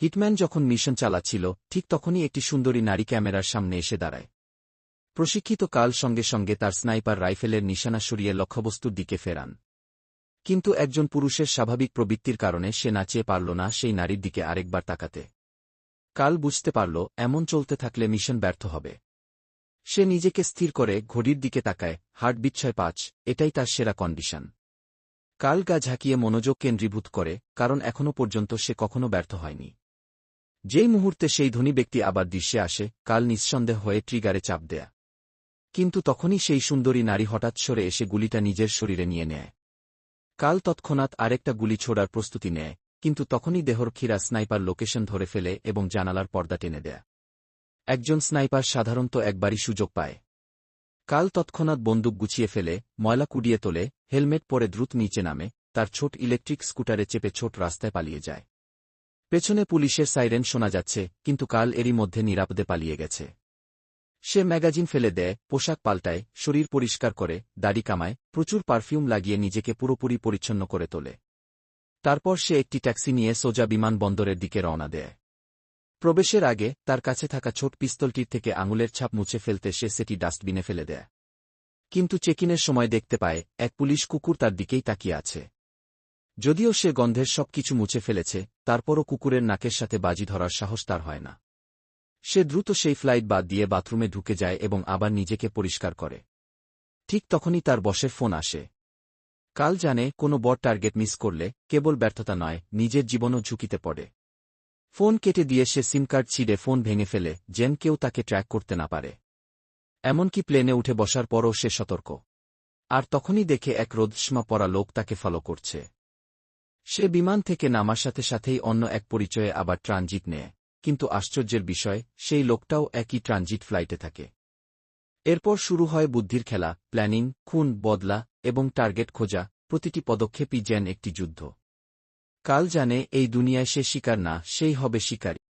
Hitman যখন mission চালাচ্ছিল, ঠিক তখনই একটি সুন্দরী নারী ক্যামেরার সামনে এসে দাঁড়ায়। প্রশিক্ষিত কাল সঙ্গে সঙ্গে তার স্নাইপার রাইফেলের নিশানা সরিয়ে লক্ষ্যবস্তুর দিকে ফেরান। কিন্তু একজন পুরুষের স্বাভাবিক প্রবৃত্তির কারণে সে নাচিয়ে পারল না সেই নারীর দিকে আরেকবার তাকাতে। কাল বুঝতে পারল, এমন চলতে থাকলে মিশন ব্যর্থ হবে। সে নিজেকে স্থির করে ঘড়ির দিকে তাকায় হার্টবিট ছয় পাঁচ, এটাই তার সেরা কন্ডিশন। কাল গা ঝাঁকিয়ে মনোযোগ কেন্দ্রীভূত করে, কারণ এখনও পর্যন্ত সে কখনো ব্যর্থ হয়নি। যেই মুহূর্তে সেই ধনী ব্যক্তি আবার দৃশ্যে আসে, কাল নিঃসন্দেহ হয়ে ট্রিগারে চাপ দেয়া। কিন্তু তখনই সেই সুন্দরী নারী হঠাৎ সরে এসে গুলিটা নিজের শরীরে নিয়ে নেয়। কাল তৎক্ষণাৎ আরেকটা গুলি ছোড়ার প্রস্তুতি নেয়, কিন্তু তখনই দেহর ক্ষীরা স্নাইপার লোকেশন ধরে ফেলে এবং জানালার পর্দা টেনে দেয়। একজন স্নাইপার সাধারণত একবারই সুযোগ পায়। কাল তৎক্ষণাৎ বন্দুক গুছিয়ে ফেলে, ময়লা কুড়িয়ে তোলে, হেলমেট পরে দ্রুত নিচে নামে, তার ছোট ইলেকট্রিক স্কুটারে চেপে ছোট রাস্তায় পালিয়ে যায়। পেছনে পুলিশের সাইরেন শোনা যাচ্ছে, কিন্তু কাল এরই মধ্যে নিরাপদে পালিয়ে গেছে। সে ম্যাগাজিন ফেলে দেয়, পোশাক পাল্টায়, শরীর পরিষ্কার করে, দাড়ি কামায়, প্রচুর পারফিউম লাগিয়ে নিজেকে পুরোপুরি পরিচ্ছন্ন করে তোলে। তারপর সে একটি ট্যাক্সি নিয়ে সোজা বিমানবন্দরের দিকে রওনা দেয়। প্রবেশের আগে তার কাছে থাকা ছোট পিস্তলটির থেকে আঙুলের ছাপ মুছে ফেলতে সে সেটি ডাস্টবিনে ফেলে দেয়। কিন্তু চেকিনের সময় দেখতে পায়, এক পুলিশ কুকুর তার দিকেই তাকিয়ে আছে। যদিও সে গন্ধের সব কিছু মুছে ফেলেছে, তারপরও কুকুরের নাকের সাথে বাজি ধরার সাহস তার হয় না। সে দ্রুত সেই ফ্লাইট বাদ দিয়ে বাথরুমে ঢুকে যায় এবং আবার নিজেকে পরিষ্কার করে। ঠিক তখনই তার বসের ফোন আসে। কাল জানে কোনো বড় টার্গেট মিস করলে, কেবল ব্যর্থতা নয়, নিজের জীবনও ঝুঁকিতে পড়ে। ফোন কেটে দিয়ে সে সিম কার্ড ছিঁড়ে ফোন ভেঙে ফেলে, যেন কেউ তাকে ট্র্যাক করতে না পারে। এমনকি প্লেনে উঠে বসার পরও সে সতর্ক। আর তখনই দেখে এক রোদস্মা পরা লোক তাকে ফলো করছে। সে বিমান থেকে নামার সাথে সাথেই অন্য এক পরিচয়ে আবার ট্রানজিট নেয়। কিন্তু আশ্চর্যের বিষয়, সেই লোকটাও একই ট্রানজিট ফ্লাইটে থাকে। এরপর শুরু হয় বুদ্ধির খেলা, প্ল্যানিং, খুন, বদলা এবং টার্গেট খোঁজা, প্রতিটি পদক্ষেপই যেন একটি যুদ্ধ। কাল জানে, এই দুনিয়ায় সে শিকার না, সেই হবে শিকারী।